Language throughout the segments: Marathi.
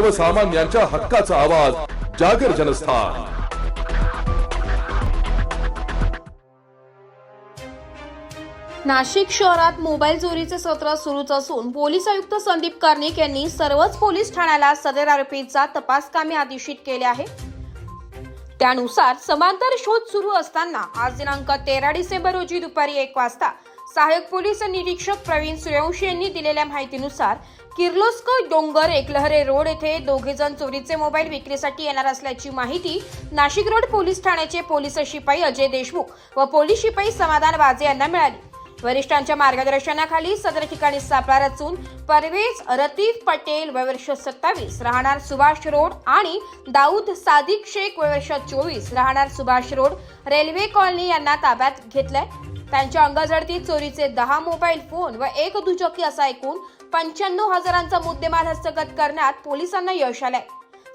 सर्वसामान्यांच्या हक्काचा आवाज जागर जनस्थान. नाशिक शहरात मोबाईल चोरीचे सत्र सुरूच असून पोलीस आयुक्त संदीप कर्णिक यांनी सर्वच पोलीस ठाण्याला सदर आरोपीचा तपास कामे आदेशित केले आहे त्यानुसार समांतर शोध सुरू असताना आज दिनांक तेरा डिसेंबर रोजी दुपारी एक वाजता सहाय्यक पोलीस निरीक्षक प्रवीण सूर्यवंशी यांनी दिलेल्या माहितीनुसार किर्लोस्क डोंगर एकलहरे रोड येथे दोघे जण चोरीचे मोबाईल विक्रीसाठी येणार असल्याची माहिती नाशिक रोड पोलीस ठाण्याचे पोलीस शिपाई अजय देशमुख व पोलीस शिपाई समाधान वाजे यांना मिळाली. वरिष्ठांच्या मार्गदर्शनाखाली सदर ठिकाणी सापळा रचून परवेज रतीफ पटेल वयवर्ष सत्तावीस राहणार सुभाष रोड आणि दाऊद सादिक शेख वयवर्ष चोवीस राहणार सुभाष रोड रेल्वे कॉलनी यांना ताब्यात घेतलंय. त्यांच्या अंगाजडतीत चोरीचे दहा मोबाईल फोन व एक दुचाकी असा एकूण पंच्याण्णव हजारांचा मुद्देमाल हस्तगत करण्यात पोलिसांना यश आलंय.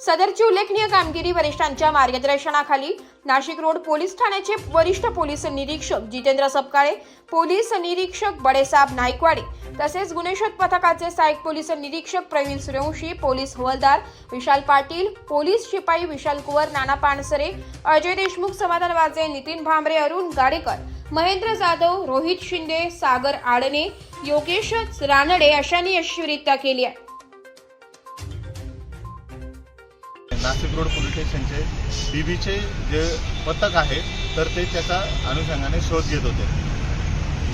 सदरची उल्लेखनीय कामगिरी वरिष्ठांच्या मार्गदर्शनाखाली नाशिक रोड पोलीस ठाण्याचे वरिष्ठ पोलीस निरीक्षक जितेंद्र सपकाळे पोलीस निरीक्षक बडेसाब नाईकवाडे तसेच गुन्हे शोध पथकाचे सहाय्यक पोलीस निरीक्षक प्रवीण सूर्यवंशी पोलीस हवालदार विशाल पाटील पोलीस शिपाई विशाल कुवर नाना पानसरे अजय देशमुख समाधान वाजे नितीन भांबरे अरुण गाडेकर महेंद्र जाधव रोहित शिंदे सागर आडणे योगेश रानडे अशांनी यशस्वीरित्या केली आहे. नाशिक रोड पोलीस स्टेशनचे बीबीचे जे पथक आहे तर ते त्याचा अनुषंगाने शोध घेत होते.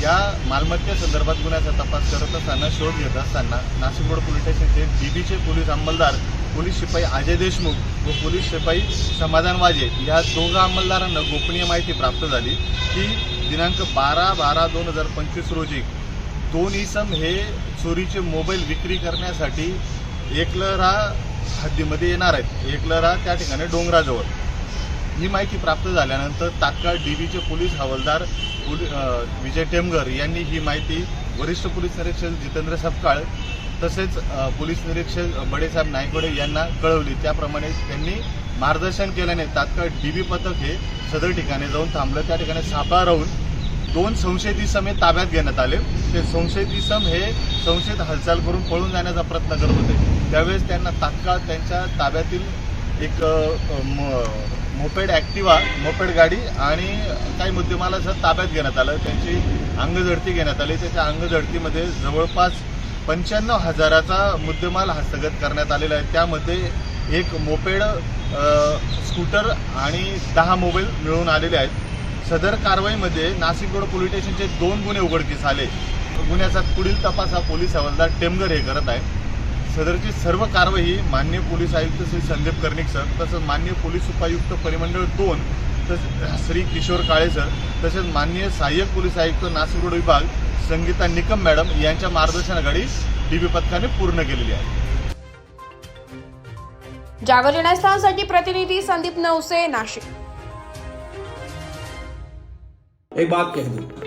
या मालमत्ते संदर्भात गुन्ह्याचा तपास करत असताना शोध घेत असताना नाशिक रोड पोलीस स्टेशनचे बीबीचे पोलीस अंमलदार पोलीस शिपाई अजय देशमुख व पोलीस शिपाई समाधान वाजे या दोघा अंमलदारांना गोपनीय माहिती प्राप्त झाली की दिनांक बारा बारा दोन हजार पंचवीस रोजी दोन इसम हे चोरीचे मोबाईल विक्री करण्यासाठी एकलरा हद्दीमध्ये येणार आहेत. एकलरा त्या ठिकाणी डोंगराजवळ. ही माहिती प्राप्त झाल्यानंतर तात्काळ डीबीचे पोलीस हवालदार विजय टेमगर यांनी ही माहिती वरिष्ठ पोलीस निरीक्षक जितेंद्र सपकाळ तसेच पोलीस निरीक्षक बडेसाहेब नायकवडे यांना कळवली. त्याप्रमाणे त्यांनी मार्गदर्शन केल्याने तात्काळ डीबी पथक हे सदर ठिकाणी जाऊन थांबलं. त्या ठिकाणी सापळा राहून दोन संशयित इसम हे ताब्यात घेण्यात आले. ते संशयित इसम हे संशयित हालचाल करून पळून जाण्याचा प्रयत्न करत होते. त्यावेळेस त्यांना तात्काळ त्यांच्या ताब्यातील एक म- मोपेड ॲक्टिवा मोपेड गाडी आणि काही मुद्देमालासह ताब्यात घेण्यात आलं. त्यांची अंगझडती घेण्यात आली. त्याच्या अंगझडतीमध्ये जवळपास पंच्याण्णव हजाराचा मुद्देमाल हस्तगत करण्यात आलेला आहे. त्यामध्ये एक मोपेड स्कूटर आणि दहा मोबाईल मिळून आलेले आहेत. सदर कारवाईमध्ये नाशिक रोड पोलीस स्टेशनचे दोन गुन्हे उघडकीस आले. गुन्ह्याचा पुढील तपास हा पोलीस हवालदार टेमगर हे करत आहे सदरची सर्व कारवाई ही मान्य पोलीस आयुक्त श्री संदीप कर्णिक सर तसंच मान्य पोलीस उपायुक्त परिमंडळ दोन तसेच श्री किशोर काळे सर तसेच मान्य सहाय्यक पोलीस आयुक्त नाशिक रोड विभाग संगीता निकम मॅडम यांच्या मार्गदर्शनाखाली डीबी पथकाने पूर्ण केलेली आहे. जागर प्रतिनिधी संदीप नवसे नाशिक. एक बात कह दूं।